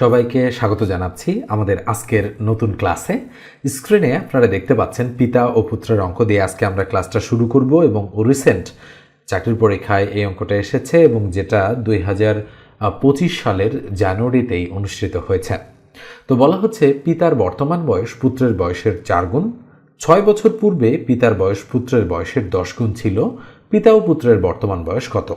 সবাইকে স্বাগত জানাচ্ছি আমাদের আজকের নতুন ক্লাসে। স্ক্রিনে আপনারা দেখতে পাচ্ছেন পিতা ও পুত্রের অঙ্ক দিয়ে আজকে আমরা ক্লাসটা শুরু করব এবং রিসেন্ট চাকরির পরীক্ষায় এই অঙ্কটা এসেছে এবং যেটা দুই হাজার পঁচিশ সালের জানুয়ারিতেই অনুষ্ঠিত হয়েছে। তো বলা হচ্ছে পিতার বর্তমান বয়স পুত্রের বয়সের চার গুণ, ছয় বছর পূর্বে পিতার বয়স পুত্রের বয়সের দশ গুণ ছিল, পিতা ও পুত্রের বর্তমান বয়স কত?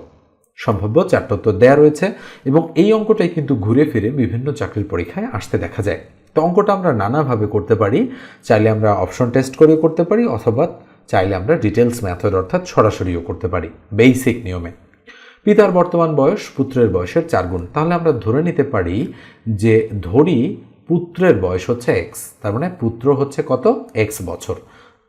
সম্ভাব্য চারটা উত্তর দেওয়া রয়েছে এবং এই অঙ্কটাই কিন্তু ঘুরে ফিরে বিভিন্ন চাকরির পরীক্ষায় আসতে দেখা যায়। তো অঙ্কটা আমরা নানাভাবে করতে পারি। চাইলে আমরা অপশন টেস্ট করে করতে পারি অথবা চাইলে আমরা ডিটেলস মেথড অর্থাৎ সরাসরিও করতে পারি, বেসিক নিয়মে। পিতার বর্তমান বয়স, পুত্রের বয়সের চার গুণ। তাহলে আমরা ধরে নিতে পারি যে ধরি পুত্রের বয়স হচ্ছে এক্স তার মানে পুত্র হচ্ছে কত? এক্স বছর।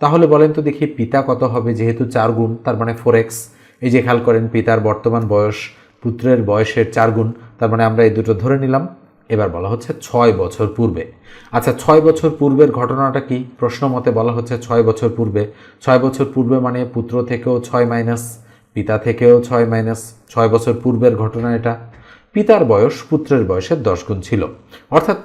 তাহলে বলেন তো দেখি পিতা কত হবে? যেহেতু চার গুণ, তার মানে ফোর এক্স এই যে খেয়াল করেন পিতার বর্তমান বয়স, পুত্রের বয়সের চার গুণ তার মানে আমরা এই দুটো ধরে নিলাম। এবার বলা হচ্ছে ছয় বছর পূর্বে। আচ্ছা ছয় বছর পূর্বের ঘটনাটা কি? প্রশ্ন মতে বলা হচ্ছে ছয় বছর পূর্বে। ছয় বছর পূর্বে মানে পুত্র থেকেও ছয় মাইনাস, পিতা থেকেও ছয় মাইনাস, ছয় বছর পূর্বের ঘটনা এটা। পিতার বয়স পুত্রের বয়সের দশ গুণ ছিল। অর্থাৎ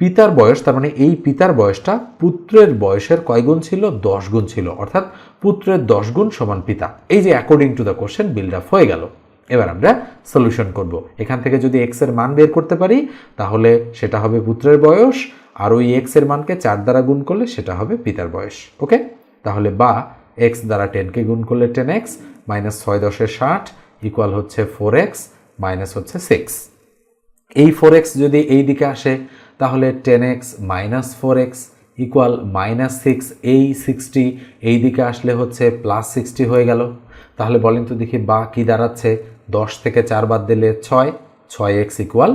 পিতার বয়স, তার মানে এই পিতার বয়সটা পুত্রের বয়সের কয় গুণ ছিল? দশ গুণ ছিল। অর্থাৎ পুত্রের দশ গুণ সমান পিতা। এই যে according to the question build up হয়ে গেল। এবার আমরা সলিউশন করব। এখান থেকে যদি এক্সের মান বের করতে পারি, তাহলে সেটা হবে পুত্রের বয়স, আর ওই এক্সের মানকে চার দ্বারা গুণ করলে সেটা হবে পিতার বয়স। ওকে তাহলে বা এক্স দ্বারা টেনকে গুণ করলে টেন এক্স মাইনাস ছয় দশের ষাট ইকুয়াল হচ্ছে ফোর এক্স মাইনাস হচ্ছে সিক্স এই ফোর এক্স যদি এই দিকে আসে তাহলে ten x minus four x equal minus six এই সিক্সটি এই দিকে আসলে হচ্ছে প্লাস সিক্সটি হয়ে গেল। তাহলে বলেন তো দেখি বা কি দাঁড়াচ্ছে? দশ থেকে চার বাদ দিলে ছয় ছয় এক্স ইকুয়াল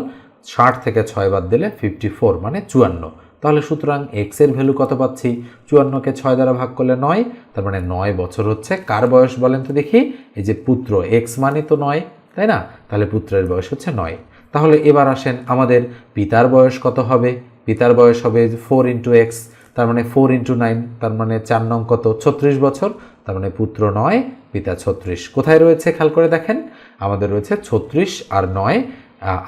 ষাট থেকে ছয় বাদ দিলে ফিফটি ফোর মানে চুয়ান্ন। তাহলে সুতরাং এক্সের ভ্যালু কত পাচ্ছি? চুয়ান্নকে ছয় দ্বারা ভাগ করলে নয়, তার মানে নয় বছর হচ্ছে। কার বয়স বলেন তো দেখি? এই যে পুত্র এক্স মানে তো নয়, তাই না? তাহলে পুত্রের বয়স হচ্ছে নয়। তাহলে এবার আসেন আমাদের পিতার বয়স কত হবে? পিতার বয়স হবে ফোর ইন্টু এক্স তার মানে ফোর ইন্টু নাইন তার মানে চার নং কত? ছত্রিশ বছর, তার মানে পুত্র নয়, পিতা ছত্রিশ। কোথায় রয়েছে? খেয়াল করে দেখেন, আমাদের রয়েছে ছত্রিশ আর নয়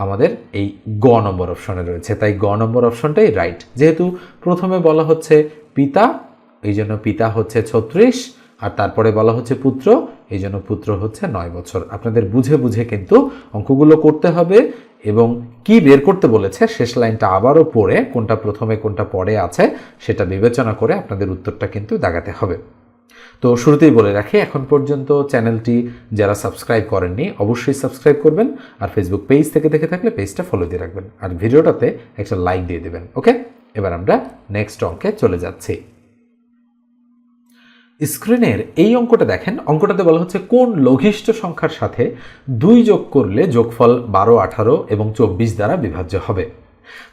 আমাদের এই গ নম্বর অপশনে রয়েছে। তাই গ নম্বর অপশনটাই রাইট যেহেতু প্রথমে বলা হচ্ছে পিতা, এই জন্য পিতা হচ্ছে ছত্রিশ, আর তারপরে বলা হচ্ছে পুত্র, এই জন্য পুত্র হচ্ছে নয় বছর। আপনাদের বুঝে বুঝে কিন্তু অঙ্কগুলো করতে হবে। এবং কি বের করতে বলেছে, শেষ লাইনটা আবারও পড়ে, কোনটা প্রথমে, কোনটা পরে আছে, সেটা বিবেচনা করে আপনাদের উত্তরটা কিন্তু দাগাতে হবে। তো শুরুতেই বলে রাখি, এখন পর্যন্ত চ্যানেলটি যারা সাবস্ক্রাইব করেননি, অবশ্যই সাবস্ক্রাইব করবেন আর ফেসবুক পেজ থেকে দেখে থাকলে পেজটা ফলো দিয়ে রাখবেন। আর ভিডিওটাতে একটা লাইক দিয়ে দেবেন ওকে এবার আমরা নেক্সট অঙ্কে চলে যাচ্ছি। স্ক্রিনের এই অঙ্কটা দেখেন, অঙ্কটাতে বলা হচ্ছে কোন লঘিষ্ঠ সংখ্যার সাথে দুই যোগ করলে যোগফল বারো, আঠারো এবং চব্বিশ দ্বারা বিভাজ্য হবে।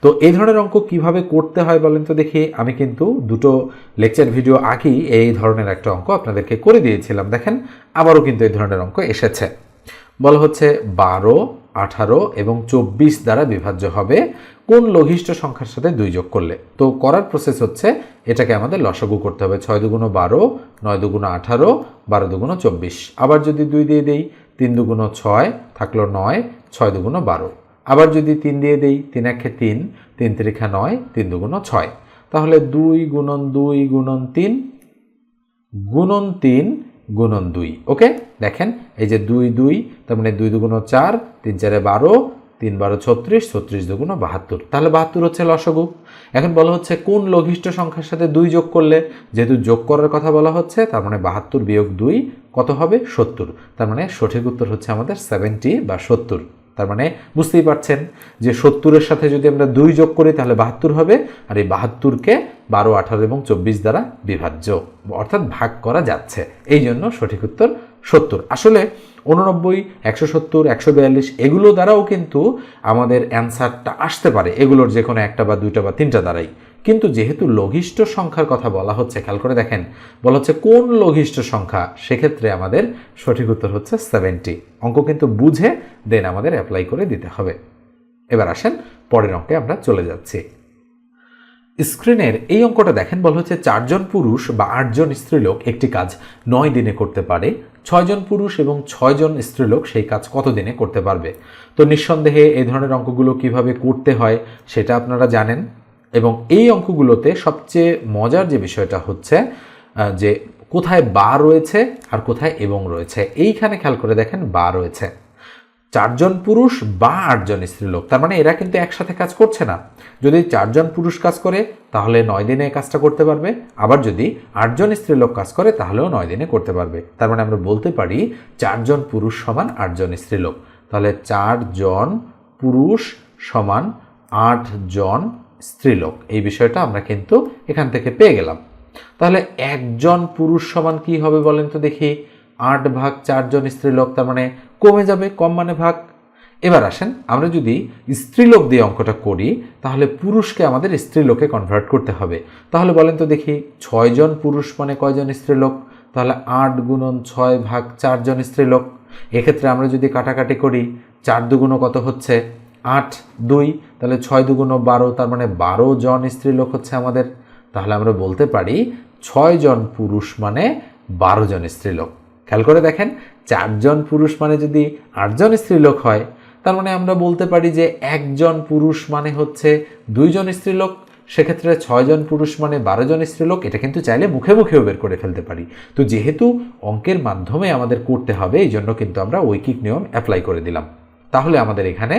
তো এই ধরনের অঙ্ক কীভাবে করতে হয় বলেন তো দেখি, আমি কিন্তু দুটো লেকচার ভিডিও আগেই এই ধরনের একটা অঙ্ক আপনাদেরকে করে দিয়েছিলাম। দেখেন, আবারও কিন্তু এই ধরনের অঙ্ক এসেছে। বলা হচ্ছে বারো আঠারো এবং চব্বিশ দ্বারা বিভাজ্য হবে। কোন লঘিষ্ঠ সংখ্যার সাথে দুই যোগ করলে? তো করার প্রসেস হচ্ছে, এটাকে আমাদের লসাগু করতে হবে। ছয় দুগুণো বারো, নয় দুগুণো আঠারো, বারো দুগুণো চব্বিশ। আবার যদি দুই দিয়ে দেই, তিন দুগুণো ছয় থাকল নয়, ছয় দুগুণো বারো। আবার যদি তিন দিয়ে দেই, তিন একে তিন তিন তিরিখা নয়, তিন দুগুণো ছয়। তাহলে দুই গুণন দুই গুণন তিন গুণন তিন গুণন দুই, ওকে? দেখেন, এই যে দুই দুই, তার মানে দুই দুগুণ চার, তিন চারে বারো, তিন বারো ছত্রিশ ছত্রিশ দুগুণ বাহাত্তর। তাহলে বাহাত্তর হচ্ছে লসগু। এখন বলা হচ্ছে কোন লঘিষ্ঠ সংখ্যার সাথে দুই যোগ করলে, যেহেতু যোগ করার কথা বলা হচ্ছে, তার মানে বাহাত্তর বিয়োগ দুই কত হবে? সত্তর। তার মানে সঠিক উত্তর হচ্ছে আমাদের সেভেন্টি বা সত্তর। তার মানে বুঝতেই পারছেন যে সত্তরের সাথে যদি আমরা দুই যোগ করি, তাহলে বাহাত্তর হবে। আর এই বাহাত্তরকে বারো, আঠারো এবং চব্বিশ দ্বারা বিভাজ্য। অর্থাৎ ভাগ করা যাচ্ছে। এই জন্য সঠিক উত্তর সত্তর। আসলে উননব্বই, একশো সত্তর, একশো বিয়াল্লিশ এগুলো দ্বারাও কিন্তু আমাদের অ্যান্সারটা আসতে পারে। এগুলোর যে কোনো একটা বা দুইটা বা তিনটা দ্বারাই। কিন্তু যেহেতু লঘিষ্ঠ সংখ্যার কথা বলা হচ্ছে, খেয়াল করে দেখেন, বলা হচ্ছে কোন লঘিষ্ঠ সংখ্যা, সেক্ষেত্রে আমাদের সঠিক উত্তর হচ্ছে সেভেন্টি অঙ্ক কিন্তু বুঝে দেন আমাদের অ্যাপ্লাই করে দিতে হবে। এবার আসেন, পরের অঙ্কে আমরা চলে যাচ্ছি। স্ক্রিনের এই অঙ্কটা দেখেন, বলা হচ্ছে চারজন পুরুষ বা আটজন স্ত্রীলোক একটি কাজ নয় দিনে করতে পারে। ছয়জন পুরুষ এবং ছয়জন স্ত্রীলোক সেই কাজ কত দিনে করতে পারবে? তো নিঃসন্দেহে এই ধরনের অঙ্কগুলো কীভাবে করতে হয়, সেটা আপনারা জানেন। এবং এই অঙ্কগুলোতে সবচেয়ে মজার যে বিষয়টা হচ্ছে যে কোথায় বা রয়েছে আর কোথায় এবং রয়েছে। এইখানে খেয়াল করে দেখেন বা রয়েছে। চারজন পুরুষ বা আটজন স্ত্রীলোক, তার মানে এরা কিন্তু একসাথে কাজ করছে না। যদি চারজন পুরুষ কাজ করে, তাহলে নয় দিনে কাজটা করতে পারবে। আবার যদি আটজন স্ত্রীলোক কাজ করে, তাহলেও নয় দিনে করতে পারবে। তার মানে আমরা বলতে পারি চারজন পুরুষ সমান আটজন স্ত্রীলোক। তাহলে চারজন পুরুষ সমান আটজন স্ত্রীলোক। এই বিষয়টা আমরা কিন্তু এখান থেকে পেয়ে গেলাম। তাহলে একজন পুরুষ সমান কি হবে বলেন তো দেখি। আট ভাগ চারজন স্ত্রীলোক, তার মানে কমে যাবে, কম মানে ভাগ। এবার আসেন, আমরা যদি স্ত্রীলোক দিয়ে অঙ্কটা করি, তাহলে পুরুষকে আমাদের স্ত্রীলোকে কনভার্ট করতে হবে। তাহলে বলেন তো দেখি ছয়জন পুরুষ মানে কয়জন স্ত্রীলোক? তাহলে আট গুণন ছয় ভাগ চারজন স্ত্রীলোক। এক্ষেত্রে আমরা যদি কাটাকাটি করি, চার দুগুণ কত হচ্ছে? আট, দুই, তাহলে ছয় দুগুণ বারো, তার মানে বারো জন স্ত্রীলোক হচ্ছে আমাদের। তাহলে আমরা বলতে পারি ছয় জন পুরুষ মানে বারো জন স্ত্রীলোক খেয়াল করে দেখেন চারজন পুরুষ মানে যদি আটজন স্ত্রীলোক হয়, তার মানে আমরা বলতে পারি যে একজন পুরুষ মানে হচ্ছে দুইজন স্ত্রীলোক সেক্ষেত্রে ছয়জন পুরুষ মানে বারো জন স্ত্রীলোক এটা কিন্তু চাইলে মুখে মুখেও বের করে ফেলতে পারি। তো যেহেতু অঙ্কের মাধ্যমে আমাদের করতে হবে, এই জন্য কিন্তু আমরা ঐকিক নিয়ম অ্যাপ্লাই করে দিলাম। তাহলে আমাদের এখানে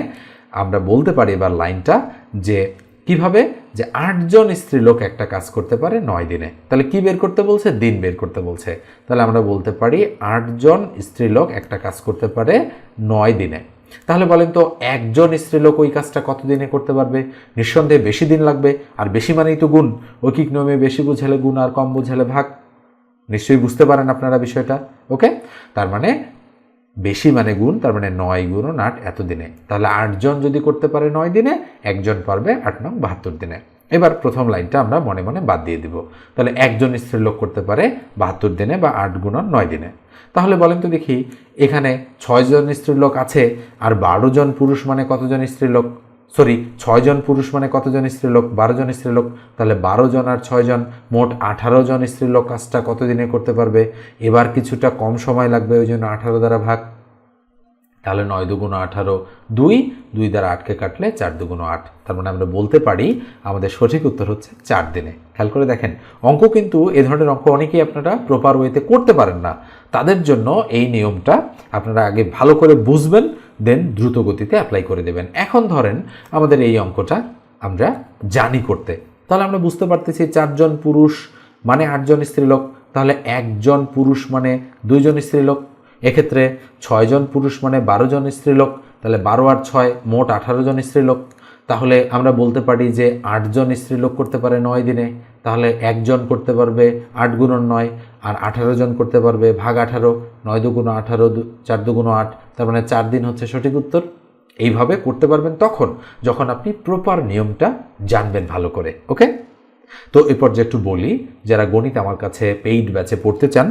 আমরা বলতে পারি এবার লাইনটা যে কীভাবে? যে আটজন স্ত্রীলোক একটা কাজ করতে পারে নয় দিনে। তাহলে কি বের করতে বলছে? দিন বের করতে বলছে। তাহলে আমরা বলতে পারি আটজন স্ত্রীলোক একটা কাজ করতে পারে নয় দিনে। তাহলে বলেন তো একজন স্ত্রীলোক ওই কাজটা কত দিনে করতে পারবে? নিঃসন্দেহে বেশি দিন লাগবে। আর বেশি মানেই তো গুণ। ঐকিক নিয়মে বেশি বুঝালে গুণ আর কম বুঝালে ভাগ। নিশ্চয়ই বুঝতে পারেন আপনারা বিষয়টা। ওকে? তার মানে বেশি মানে গুণ, তার মানে নয় গুণ আট এত দিনে। তাহলে আটজন যদি করতে পারে নয় দিনে একজন পারবে আট নং বাহাত্তর দিনে। এবার প্রথম লাইনটা আমরা মনে মনে বাদ দিয়ে দিব। তাহলে একজন স্ত্রীলোক করতে পারে বাহাত্তর দিনে বা আট গুণন নয় দিনে। তাহলে বলেন তো দেখি, এখানে ছয়জন স্ত্রীলোক আছে আর বারো জন পুরুষ মানে কতজন স্ত্রীলোক সরি ছয়জন পুরুষ মানে কতজন স্ত্রীলোক? বারো জন স্ত্রীলোক। তাহলে বারো জন আর ছয়জন মোট আঠারো জন স্ত্রীলোক কাজটা কতদিনে করতে পারবে? এবার কিছুটা কম সময় লাগবে, ওই জন্য আঠারো দ্বারা ভাগ। তাহলে নয় দুগুণ আঠারো, দুই। দুই দ্বারা আটকে কাটলে চার দুগুণ আট। তার মানে আমরা বলতে পারি, আমাদের সঠিক উত্তর হচ্ছে চার দিনে। খেয়াল করে দেখেন, অঙ্ক কিন্তু এ ধরনের অঙ্ক অনেকেই আপনারা প্রপার ওয়েতে করতে পারেন না। তাদের জন্য এই নিয়মটা আপনারা আগে ভালো করে বুঝবেন দেন দ্রুত গতিতে অ্যাপ্লাই করে দেবেন। এখন ধরেন আমাদের এই অঙ্কটা আমরা জানি করতে। তাহলে আমরা বুঝতে পারতেছি চারজন পুরুষ মানে আটজন স্ত্রীলোক, তাহলে একজন পুরুষ মানে দুইজন স্ত্রীলোক। এক্ষেত্রে ছয়জন পুরুষ মানে বারো জন স্ত্রীলোক, তাহলে বারো আর ছয় মোট আঠারো জন স্ত্রীলোক। তাহলে আমরা বলতে পারি যে আটজন স্ত্রীলোক করতে পারে নয় দিনে, তাহলে একজন করতে পারবে আট গুণন নয়। আর আঠারো জন করতে পারবে, ভাগ আঠারো, নয় দুগুণ আঠারো চার দুগুণ আট, তার মানে চার দিন হচ্ছে সঠিক উত্তর। এইভাবে করতে পারবেন তখন, যখন আপনি প্রপার নিয়মটা জানবেন ভালো করে ওকে তো এরপর যে একটু বলি, যারা গণিত আমার কাছে পেইড ব্যাচে পড়তে চান,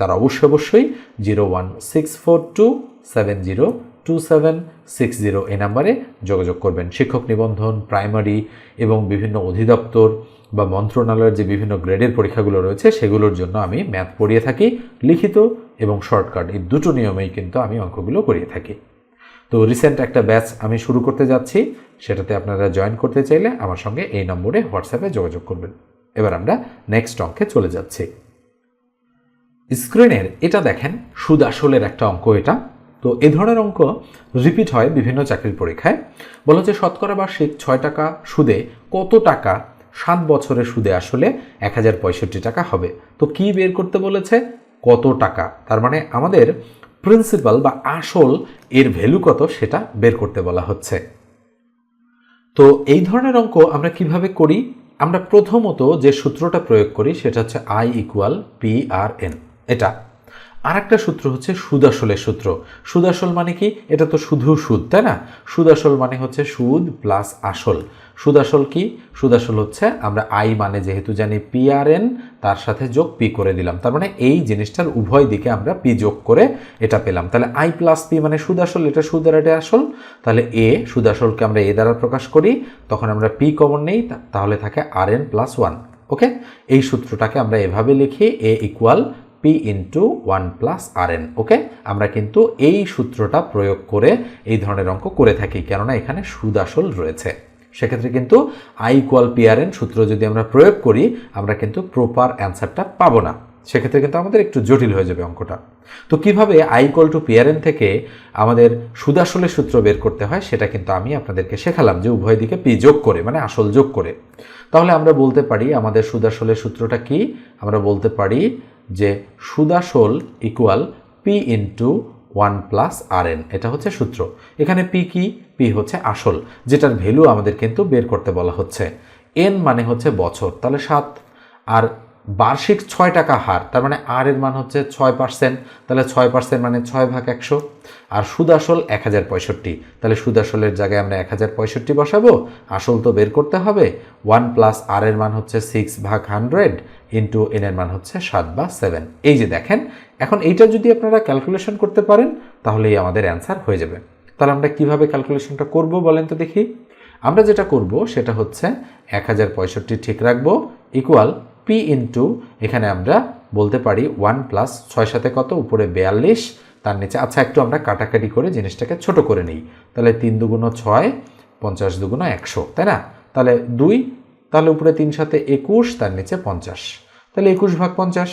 তারা অবশ্যই অবশ্যই zero one six four two seven zero two seven six zero এই নাম্বারে যোগাযোগ করবেন। শিক্ষক নিবন্ধন, প্রাইমারি এবং বিভিন্ন অধিদপ্তর বা মন্ত্রণালয়ের যে বিভিন্ন গ্রেডের পরীক্ষাগুলো রয়েছে, সেগুলোর জন্য আমি ম্যাথ পড়িয়ে থাকি, লিখিত এবং শর্টকাট এই দুটো নিয়মেই কিন্তু আমি অঙ্কগুলো করিয়ে থাকি। তো রিসেন্ট একটা ব্যাচ আমি শুরু করতে যাচ্ছি, সেটাতে আপনারা জয়েন করতে চাইলে আমার সঙ্গে এই নম্বরে হোয়াটসঅ্যাপে যোগাযোগ করবেন। এবার আমরা নেক্সট অঙ্কে চলে যাচ্ছি। স্ক্রিনের এটা দেখেন সুদ আসলের একটা অঙ্ক এটা। তো এ ধরনের অঙ্ক রিপিট হয় বিভিন্ন চাকরির পরীক্ষায়। বলা হচ্ছে শতকরা বার্ষিক ছয় টাকা সুদে কত টাকা সাত বছরের সুদে আসলে এক হাজার পঁয়ষট্টি টাকা হবে। তো কি বের করতে বলেছে? কত টাকা? তার মানে আমাদের প্রিন্সিপাল বা আসল এর ভ্যালু কত সেটা বের করতে বলা হচ্ছে। তো এই ধরনের অঙ্ক আমরা কীভাবে করি? আমরা প্রথমত যে সূত্রটা প্রয়োগ করি সেটা হচ্ছে I equal P R N এটা আরেকটা সূত্র হচ্ছে সুদাসলের সূত্র। সুদাসল মানে কি? এটা তো শুধু সুদ, তাই না? সুদাসল মানে হচ্ছে সুদ প্লাস আসল। সুদাসল কি? সুদাসল হচ্ছে আমরা আই মানে যেহেতু জানি পি আর এন তার সাথে যোগ পি করে দিলাম। তার মানে এই জিনিসটার উভয় দিকে আমরা পি যোগ করে এটা পেলাম। তাহলে আই প্লাস পি মানে সুদাসল, এটা সুদ আর এটা আসল। তাহলে এ, সুদাসলকে আমরা এ দ্বারা প্রকাশ করি, তখন আমরা পি কমন নেই তাহলে থাকে R N plus one okay এই সূত্রটাকে আমরা এভাবে লিখি, A equal P into one plus R N okay আমরা কিন্তু এই সূত্রটা প্রয়োগ করে এই ধরনের অঙ্ক করে থাকি, কেননা এখানে সুদ আসল রয়েছে। সেক্ষেত্রে কিন্তু I equal P R N সূত্র যদি আমরা প্রয়োগ করি, আমরা কিন্তু প্রপার অ্যান্সারটা পাবো না। সেক্ষেত্রে কিন্তু আমাদের একটু জটিল হয়ে যাবে অঙ্কটা। তো কীভাবে আই ইকুয়াল টু পিআরএন থেকে আমাদের সুদাসলের সূত্র বের করতে হয় সেটা কিন্তু আমি আপনাদেরকে শেখালাম যে উভয় দিকে পি যোগ করে মানে আসল যোগ করে। তাহলে আমরা বলতে পারি আমাদের সুদাসলের সূত্রটা কি? আমরা বলতে পারি যে সুদাসল equal P into one plus R N এটা হচ্ছে সূত্র। এখানে পি কি? পি হচ্ছে আসল, যেটার ভ্যালু আমাদের কিন্তু বের করতে বলা হচ্ছে। এন মানে হচ্ছে বছর, তাহলে সাত। আর বার্ষিক ছয় টাকা হার, তার মানে আর এর মান হচ্ছে ছয় পার্সেন্ট তাহলে ছয় পার্সেন্ট মানে ছয় ভাগ একশো। আর সুদ আসল এক হাজার পঁয়ষট্টি, তাহলে সুদ আসলের জায়গায় আমরা এক হাজার পঁয়ষট্টি বসাবো। আসল তো বের করতে হবে ওয়ান প্লাস আর এর মান হচ্ছে সিক্স ভাগ হান্ড্রেড ইন্টু এন এর মান হচ্ছে সাত বা সেভেন এই যে দেখেন, এখন এইটা যদি আপনারা ক্যালকুলেশন করতে পারেন, তাহলেই আমাদের অ্যান্সার হয়ে যাবে। তাহলে আমরা কীভাবে ক্যালকুলেশনটা করব বলেন তো দেখি? আমরা যেটা করব, সেটা হচ্ছে এক হাজার পঁয়ষট্টি ঠিক রাখব ইকুয়াল পি ইন্টু এখানে আমরা বলতে পারি ওয়ান প্লাস ছয় সাথে কত? উপরে বেয়াল্লিশ। তার নিচে আচ্ছা একটু আমরা কাটাকাটি করে জিনিসটাকে ছোট করে নিই। তাহলে তিন দুগুণ ছয়, পঞ্চাশ দুগুণ একশো, তাই না? তাহলে দুই, তাহলে উপরে তিন সাথে একুশ, তার নিচে পঞ্চাশ। তাহলে একুশ ভাগ পঞ্চাশ।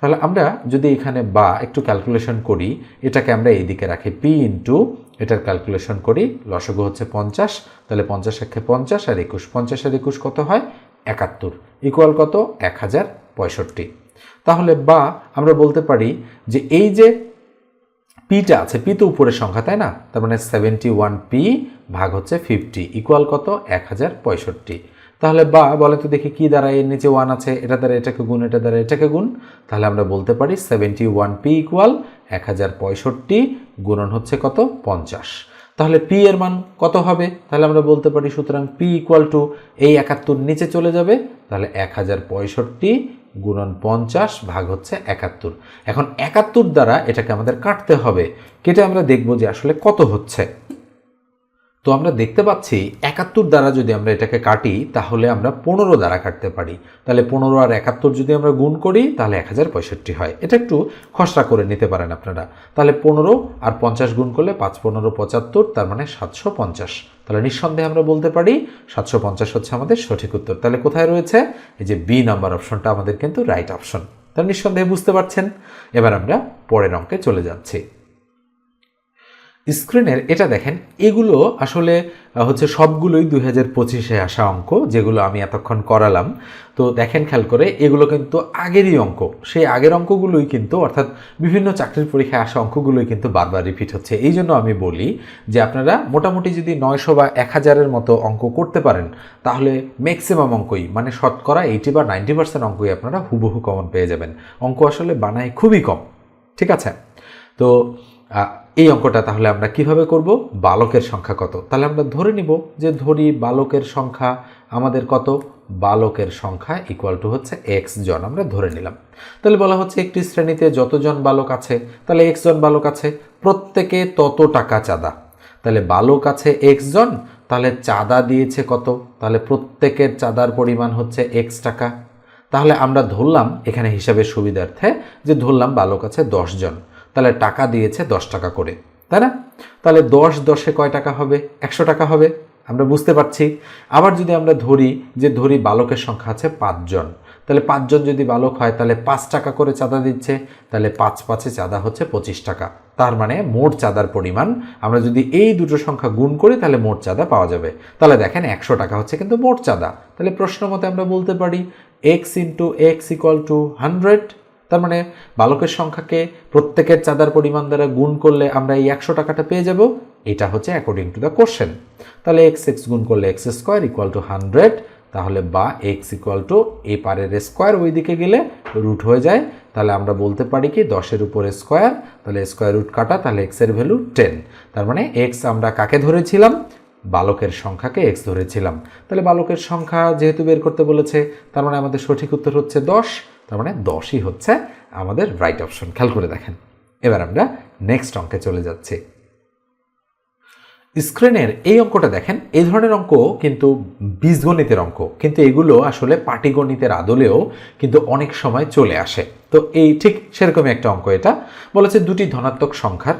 তাহলে আমরা যদি এখানে বা একটু ক্যালকুলেশন করি, এটাকে আমরা এই দিকে রাখি পি ইন্টু এটার ক্যালকুলেশন করি, লসগু হচ্ছে পঞ্চাশ। তাহলে পঞ্চাশ একে পঞ্চাশ আর একুশ, পঞ্চাশ আর একুশ কত হয়? একাত্তর ইকুয়াল কত? এক হাজার পঁয়ষট্টি। তাহলে বা আমরা বলতে পারি যে এই যে পিটা আছে, পি তো উপরের সংখ্যা, তাই না? তার মানে সেভেন্টি ওয়ান পি ভাগ হচ্ছে ফিফটি ইকুয়াল কত? এক হাজার পঁয়ষট্টি। তাহলে বা বলে তো দেখি কি দ্বারা এর নিচে ওয়ান আছে? এটা দ্বারা এটাকে গুণ, এটা দ্বারা এটাকে গুণ। তাহলে আমরা বলতে পারি সেভেন্টি ওয়ান পি ইকুয়াল এক হাজার পঁয়ষট্টি গুণন হচ্ছে কত? পঞ্চাশ। তাহলে পি এর মান কত হবে? তাহলে আমরা বলতে পারি সুতরাং পি ইকুয়াল টু এই একাত্তর নিচে চলে যাবে। তাহলে এক হাজার পঁয়ষট্টি গুণন পঞ্চাশ ভাগ হচ্ছে একাত্তর। এখন একাত্তর দ্বারা এটাকে আমাদের কাটতে হবে। কেটে আমরা দেখব যে আসলে কত হচ্ছে। তো আমরা দেখতে পাচ্ছি একাত্তর দ্বারা যদি আমরা এটাকে কাটি, তাহলে আমরা পনেরো দ্বারা কাটতে পারি। তাহলে পনেরো আর একাত্তর যদি আমরা গুণ করি, তাহলে এক হাজার পঁয়ষট্টি হয়। এটা একটু খসড়া করে নিতে পারেন আপনারা। তাহলে পনেরো আর পঞ্চাশ গুণ করলে পাঁচ পনেরো পঁচাত্তর, তার মানে সাতশো পঞ্চাশ। তাহলে নিঃসন্দেহে আমরা বলতে পারি সাতশো পঞ্চাশ হচ্ছে আমাদের সঠিক উত্তর। তাহলে কোথায় রয়েছে? এই যে বি নাম্বার অপশনটা আমাদের কিন্তু রাইট অপশন তাহলে নিঃসন্দেহে বুঝতে পারছেন। এবার আমরা পরের অঙ্কে চলে যাচ্ছি। স্ক্রিনের এটা দেখেন, এগুলো আসলে হচ্ছে সবগুলোই দুই হাজার পঁচিশে আসা অঙ্ক, যেগুলো আমি এতক্ষণ করালাম। তো দেখেন খেয়াল করে, এগুলো কিন্তু আগেরই অঙ্ক। সেই আগের অঙ্কগুলোই কিন্তু, অর্থাৎ বিভিন্ন চাকরির পরীক্ষায় আসা অঙ্কগুলোই কিন্তু বারবার রিপিট হচ্ছে। এই জন্য আমি বলি যে আপনারা মোটামুটি যদি নয়শো বা এক হাজারের মতো অঙ্ক করতে পারেন, তাহলে ম্যাক্সিমাম অঙ্কই মানে শতকরা এইটি বা নাইনটি পার্সেন্ট অঙ্কই আপনারা হুবহু কমন পেয়ে যাবেন। অঙ্ক আসলে বানায় খুবই কম। ঠিক আছে? তো এই অঙ্কটা তাহলে আমরা কীভাবে করব? বালকের সংখ্যা কত? তাহলে আমরা ধরে নিব যে ধরি বালকের সংখ্যা আমাদের কত? বালকের সংখ্যা ইকুয়াল টু হচ্ছে এক্স জন, আমরা ধরে নিলাম। তাহলে বলা হচ্ছে একটি শ্রেণীতে যতজন বালক আছে, তাহলে এক্স জন বালক আছে, প্রত্যেকে তত টাকা চাঁদা। তাহলে বালক আছে এক্স জন, তাহলে চাঁদা দিয়েছে কত? তাহলে প্রত্যেকের চাঁদার পরিমাণ হচ্ছে এক্স টাকা। তাহলে আমরা ধরলাম, এখানে হিসাবে সুবিধার্থে, যে ধরলাম বালক আছে দশ জন। তাহলে টাকা দিয়েছে দশ টাকা করে, তাই না? তাহলে দশ দশে কয় টাকা হবে? একশো টাকা হবে। আমরা বুঝতে পারছি। আবার যদি আমরা ধরি যে ধরি বালকের সংখ্যা আছে পাঁচজন তাহলে পাঁচজন যদি বালক হয়, তাহলে পাঁচ টাকা করে চাঁদা দিচ্ছে, তাহলে পাঁচ পাঁচে চাঁদা হচ্ছে পঁচিশ টাকা। তার মানে মোট চাঁদার পরিমাণ আমরা যদি এই দুটো সংখ্যা গুণ করি, তাহলে মোট চাঁদা পাওয়া যাবে। তাহলে দেখেন একশো টাকা হচ্ছে কিন্তু মোট চাঁদা। তাহলে প্রশ্ন মতে আমরা বলতে পারি x into x equal to hundred তার মানে বালকের সংখ্যাকে প্রত্যেকের চাঁদার পরিমাণ দ্বারা গুণ করলে আমরা এই একশো টাকাটা পেয়ে যাব। এটা হচ্ছে অ্যাকর্ডিং টু দ্য কোশ্চেন তাহলে এক্স এক্স গুণ করলে x square equal to hundred তাহলে বা এক্স ইকুয়াল টু এ পারের স্কোয়ার ওই দিকে গেলে রুট হয়ে যায়। তাহলে আমরা বলতে পারি কি দশের উপরে স্কোয়ার তাহলে স্কোয়ার রুট কাটা, তাহলে এক্সের ভ্যালু টেন তার মানে এক্স আমরা কাকে ধরেছিলাম? বালকের সংখ্যাকে এক্স ধরেছিলাম। তাহলে বালকের সংখ্যা যেহেতু বের করতে বলেছে, তার মানে আমাদের সঠিক উত্তর হচ্ছে দশ। তার মানে দশই হচ্ছে আমাদের রাইট অপশন খেয়াল করে দেখেন। এবার আমরা নেক্সট অঙ্কে চলে যাচ্ছি। স্ক্রিনের এই অঙ্কটা দেখেন এই ধরনের অঙ্ক কিন্তু বীজগণিতের অঙ্ক। কিন্তু এগুলো আসলে পাটিগণিতের আদলেও কিন্তু অনেক সময় চলে আসে। তো এই ঠিক সেরকমই একটা অঙ্ক এটা। বলেছে দুটি ধনাত্মক সংখ্যার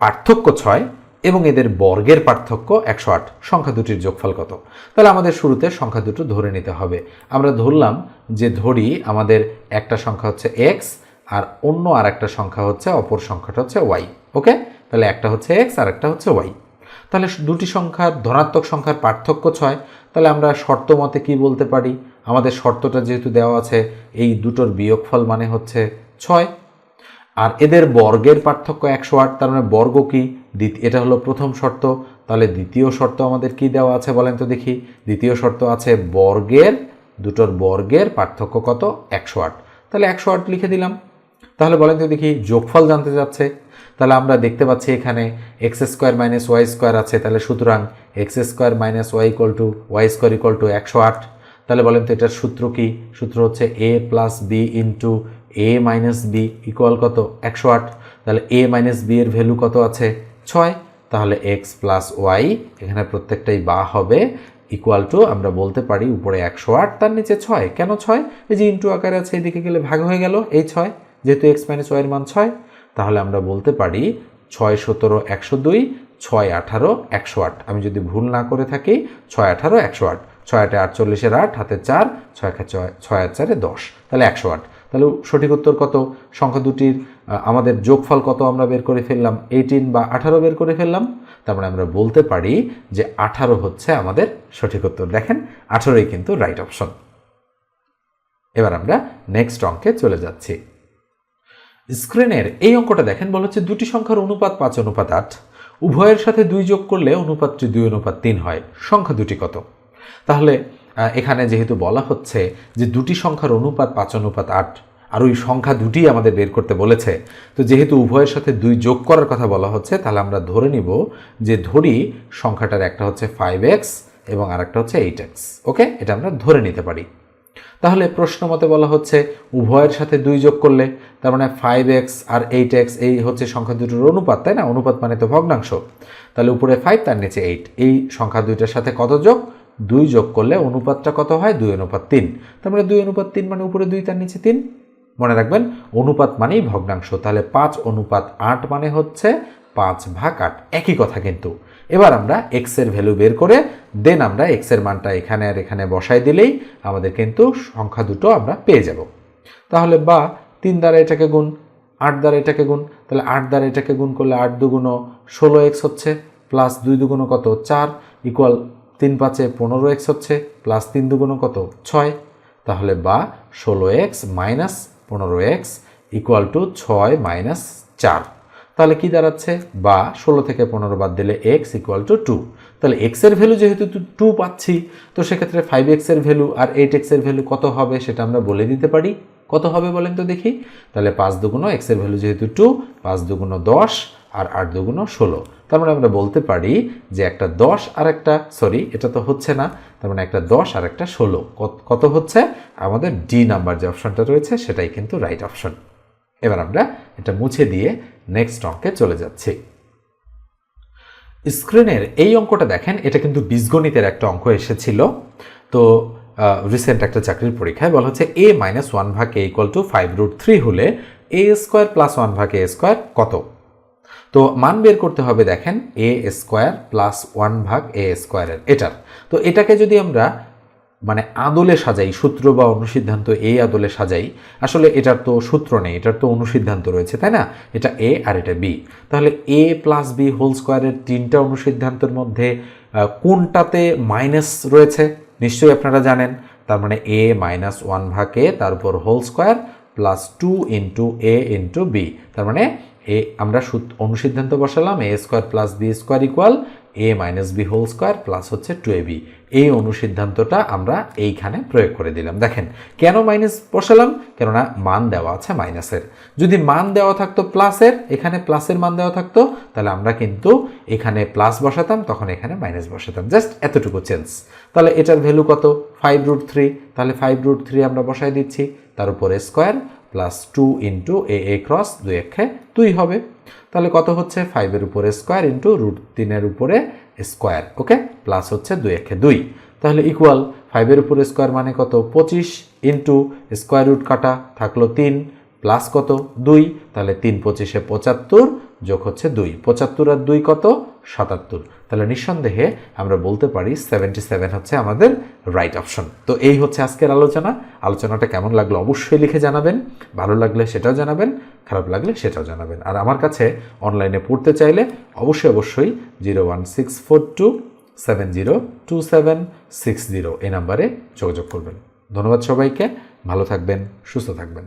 পার্থক্য ছয় এবং এদের বর্গের পার্থক্য একশো আট। সংখ্যা দুটির যোগফল কত? তাহলে আমাদের শুরুতে সংখ্যা দুটো ধরে নিতে হবে। আমরা ধরলাম যে ধরি আমাদের একটা সংখ্যা হচ্ছে এক্স আর অন্য আর একটা সংখ্যা হচ্ছে, অপর সংখ্যাটা হচ্ছে ওয়াই ওকে তাহলে একটা হচ্ছে এক্স আর একটা হচ্ছে ওয়াই তাহলে দুটি সংখ্যার ধনাত্মক সংখ্যার পার্থক্য ছয়। তাহলে আমরা শর্ত মতে কী বলতে পারি? আমাদের শর্তটা যেহেতু দেওয়া আছে, এই দুটোর বিয়োগফল মানে হচ্ছে ছয়। আর এদের বর্গের পার্থক্য একশো আট, তার মানে বর্গ কি? এটা হলো প্রথম শর্ত। তাহলে দ্বিতীয় শর্ত আমাদের কি দেওয়া আছে বলেন তো দেখি। দ্বিতীয় শর্ত আছে বর্গের, দুটোর বর্গের পার্থক্য কত? একশো আট। তাহলে একশো আট লিখে দিলাম। তাহলে বলেন তো দেখি, যোগফল জানতে যাচ্ছে তাহলে আমরা দেখতে পাচ্ছি এখানে x square minus y square আছে। তাহলে সুতরাং x square minus y equal to y square equal to একশো আট। তাহলে বলেন তো এটার সূত্র কি? সূত্র হচ্ছে a plus b into a minus b equal কত? একশো আট। তাহলে এ মাইনাস বি এর ভ্যালু কত আছে? ছয়। তাহলে এক্স প্লাস ওয়াই এখানে প্রত্যেকটাই বা হবে ইকুয়াল টু আমরা বলতে পারি উপরে একশো আট, তার নিচে ছয়। কেন ছয়? এই যে ইন্টু আকারে আছে, এদিকে গেলে ভাগ হয়ে গেল, এই ছয়। যেহেতু এক্স মাইনাস ওয়াইয়ের মান ছয়, তাহলে আমরা বলতে পারি ছয় সতেরো, একশো দুই, ছয় আঠারো, একশো আট। আমি যদি ভুল না করে থাকি, ছয় আঠারো, একশো আট। ছয় আটে আটচল্লিশের আট, হাতে চার, ছয় ছয় ছয় আট চারে দশ। তাহলে একশো আট। তাহলে সঠিক উত্তর কত? সংখ্যা দুটির আমাদের যোগফল কত আমরা বের করে ফেললাম? এইটিন বা আঠারো বের করে ফেললাম। তারপরে আমরা বলতে পারি যে আঠারো হচ্ছে আমাদের সঠিক উত্তর। দেখেন, আঠারোই কিন্তু রাইট অপশন এবার আমরা নেক্সট অঙ্কে চলে যাচ্ছি। স্ক্রিনের এই অঙ্কটা দেখেন, বলা হচ্ছে দুটি সংখ্যার অনুপাত পাঁচ, অনুপাত আট। উভয়ের সাথে দুই যোগ করলে অনুপাতটি দুই, অনুপাত তিন হয়। সংখ্যা দুটি কত? তাহলে এখানে যেহেতু বলা হচ্ছে যে দুটি সংখ্যার অনুপাত পাঁচ, অনুপাত আট, আর ওই সংখ্যা দুটি আমাদের বের করতে বলেছে। তো যেহেতু উভয়ের সাথে দুই যোগ করার কথা বলা হচ্ছে, তাহলে আমরা ধরে নিব যে ধরি সংখ্যাটার একটা হচ্ছে ফাইভ এক্স এবং আরেকটা হচ্ছে এইট এক্স ওকে? এটা আমরা ধরে নিতে পারি। তাহলে প্রশ্ন মতে বলা হচ্ছে উভয়ের সাথে দুই যোগ করলে, তার মানে ফাইভ এক্স আর এইট এক্স এই হচ্ছে সংখ্যা দুটোর অনুপাত, তাই না? অনুপাত মানে তো ভগ্নাংশ। তাহলে উপরে ফাইভ তার নিচে এইট এই সংখ্যা দুইটার সাথে কত যোগ? দুই যোগ করলে অনুপাতটা কত হয়? দুই অনুপাত তিন। তার মানে দুই অনুপাত তিন মানে উপরে দুই, তার নিচে তিন। মনে রাখবেন, অনুপাত মানেই ভগ্নাংশ। তাহলে পাঁচ অনুপাত আট মানে হচ্ছে পাঁচ ভাগ আট। একই কথা কিন্তু। এবার আমরা এক্সের ভ্যালু বের করে দেন আমরা এক্সের মানটা এখানে আর এখানে বসাই দিলেই আমাদের কিন্তু সংখ্যা দুটো আমরা পেয়ে যাব। তাহলে বা তিন দ্বারা এটাকে গুণ, আট দ্বারা এটাকে গুণ। তাহলে আট দ্বারা এটাকে গুণ করলে আট দুগুণো ষোলো এক্স হচ্ছে প্লাস দুই দুগুণো কত? চার ইকুয়াল তিন পাঁচে পনেরো এক্স হচ্ছে প্লাস তিন দুগুণো কত? ছয়। তাহলে বা ষোলো এক্স মাইনাস পনেরো এক্স ইকুয়াল টু ছয় মাইনাস চার। তাহলে কি দাঁড়াচ্ছে? বা ষোলো থেকে পনেরো বাদ দিলে এক্স ইকুয়াল টু টু। তাহলে এক্সের ভ্যালু যেহেতু টু পাচ্ছি, তো সেক্ষেত্রে ফাইভ এক্সের ভ্যালু আর এইট এক্সের ভ্যালু কত হবে সেটা আমরা বলে দিতে পারি। কত হবে বলেন তো দেখি। তাহলে পাঁচ দুগুণ এক্সের ভ্যালু যেহেতু টু, পাঁচ দুগুণ দশ আর আট দুগুণ ষোলো। তার মানে আমরা বলতে পারি যে একটা দশ আর একটা সরি এটা তো হচ্ছে না, তার মানে একটা দশ আর একটা ষোলো। কত হচ্ছে? আমাদের ডি নাম্বার যে অপশনটা রয়েছে, সেটাই কিন্তু রাইট অপশন এবার আমরা এটা মুছে দিয়ে নেক্সট অঙ্কে চলে যাচ্ছি। স্ক্রিনের এই অঙ্কটা দেখেন, এটা কিন্তু বীজগণিতের একটা অঙ্ক এসেছিল। তো রিসেন্ট একটা চাকরির পরীক্ষায় বলা হচ্ছে এ মাইনাস ওয়ান ভাগ a equal to five root three হলে এ স্কোয়ার প্লাস ওয়ান ভাগ এ স্কোয়ার কত? তো মান বের করতে হবে দেখেন এ স্কোয়ার প্লাস ওয়ান ভাগ এ স্কোয়ারের এটার। তো এটাকে যদি আমরা মানে আদলে সাজাই, সূত্র বা অনুসিদ্ধান্ত এই আদলে সাজাই, আসলে এটার তো সূত্র নেই, এটার তো অনুসিদ্ধান্ত রয়েছে, তাই না? এটা এ আর এটা বি তাহলে এ প্লাস বি হোল স্কোয়ারের তিনটা অনুসিদ্ধান্তের মধ্যে কোনটাতে মাইনাস রয়েছে? নিশ্চয়ই আপনারা জানেন। তার মানে এ মাইনাস ওয়ান ভাগ এ তার উপর whole square plus two into A into B তার মানে এ আমরা অনুসিদ্ধান্ত বসালাম, A square plus B square equal A minus B whole square plus হচ্ছে টু এ বি। এই অনুসিদ্ধান্তটা আমরা এইখানে প্রয়োগ করে দিলাম। দেখেন, কেন মাইনাস বসালাম? কেননা মান দেওয়া আছে মাইনাসের। যদি মান দেওয়া থাকতো প্লাসের, এখানে প্লাসের মান দেওয়া থাকতো, তাহলে আমরা কিন্তু এখানে প্লাস বসাতাম, তখন এখানে মাইনাস বসাতাম। জাস্ট এতটুকু চেঞ্জ। তাহলে এটার ভ্যালু কত? ফাইভ রুট থ্রি তাহলে ফাইভ রুট থ্রি আমরা বসাই দিচ্ছি। তার উপরে square plus two into a a cross দুই একে দুই হবে। তাহলে কত হচ্ছে? ফাইভের উপরে স্কোয়ার ইন্টু রুট তিনের উপরে স্কোয়ার ওকে প্লাস হচ্ছে দুই একে দুই। তাহলে ইকুয়াল ফাইভের উপরে স্কোয়ার মানে কত? পঁচিশ ইন্টু স্কোয়ার রুট কাটা থাকল তিন প্লাস কত? দুই। তাহলে তিন পঁচিশে পঁচাত্তর যোগ হচ্ছে দুই। পঁচাত্তর আর দুই কত? সাতাত্তর। তাহলে নিঃসন্দেহে আমরা বলতে পারি সেভেন্টি সেভেন হচ্ছে আমাদের রাইট অপশন তো এই হচ্ছে আজকের আলোচনা। আলোচনাটা কেমন লাগল অবশ্যই লিখে জানাবেন। ভালো লাগলে সেটাও জানাবেন, খারাপ লাগলে সেটাও জানাবেন। আর আমার কাছে অনলাইনে পড়তে চাইলে অবশ্যই অবশ্যই zero one six four two seven zero two seven six zero এই নাম্বারে যোগাযোগ করবেন। ধন্যবাদ সবাইকে। ভালো থাকবেন, সুস্থ থাকবেন।